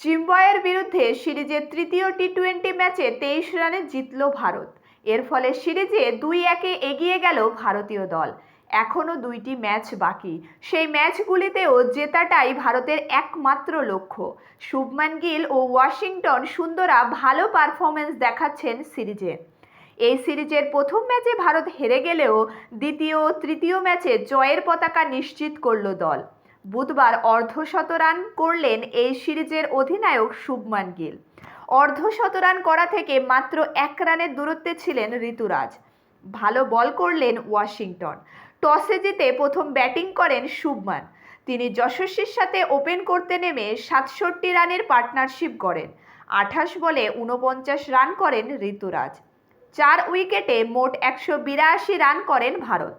জিম্বায়ের বিরুদ্ধে সিরিজের তৃতীয় টি টোয়েন্টি ম্যাচে তেইশ রানে জিতল ভারত। এর ফলে সিরিজে দুই একে এগিয়ে গেল ভারতীয় দল। এখনও দুইটি ম্যাচ বাকি। সেই ম্যাচগুলিতেও জেতাটাই ভারতের একমাত্র লক্ষ্য। শুভমান গিল ও ওয়াশিংটন সুন্দরা ভালো পারফরমেন্স দেখাচ্ছেন সিরিজে। এই সিরিজের প্রথম ম্যাচে ভারত হেরে গেলেও দ্বিতীয় ও তৃতীয় ম্যাচে জয়ের পতাকা নিশ্চিত করল দল। বুধবার অর্ধশত রান করলেন এই সিরিজের অধিনায়ক শুভমান গিল। অর্ধশত রান করা থেকে মাত্র এক রানের দূরত্বে ছিলেন ঋতুরাজ। ভালো বল করলেন ওয়াশিংটন। টসে জিতে প্রথম ব্যাটিং করেন শুভমান। তিনি যশস্বীর সাথে ওপেন করতে নেমে সাতষট্টি রানের পার্টনারশিপ করেন আঠাশ বলে উনপঞ্চাশ রান করেন ঋতুরাজ। চার উইকেটে মোট একশো বিরাশি রান করেন ভারত।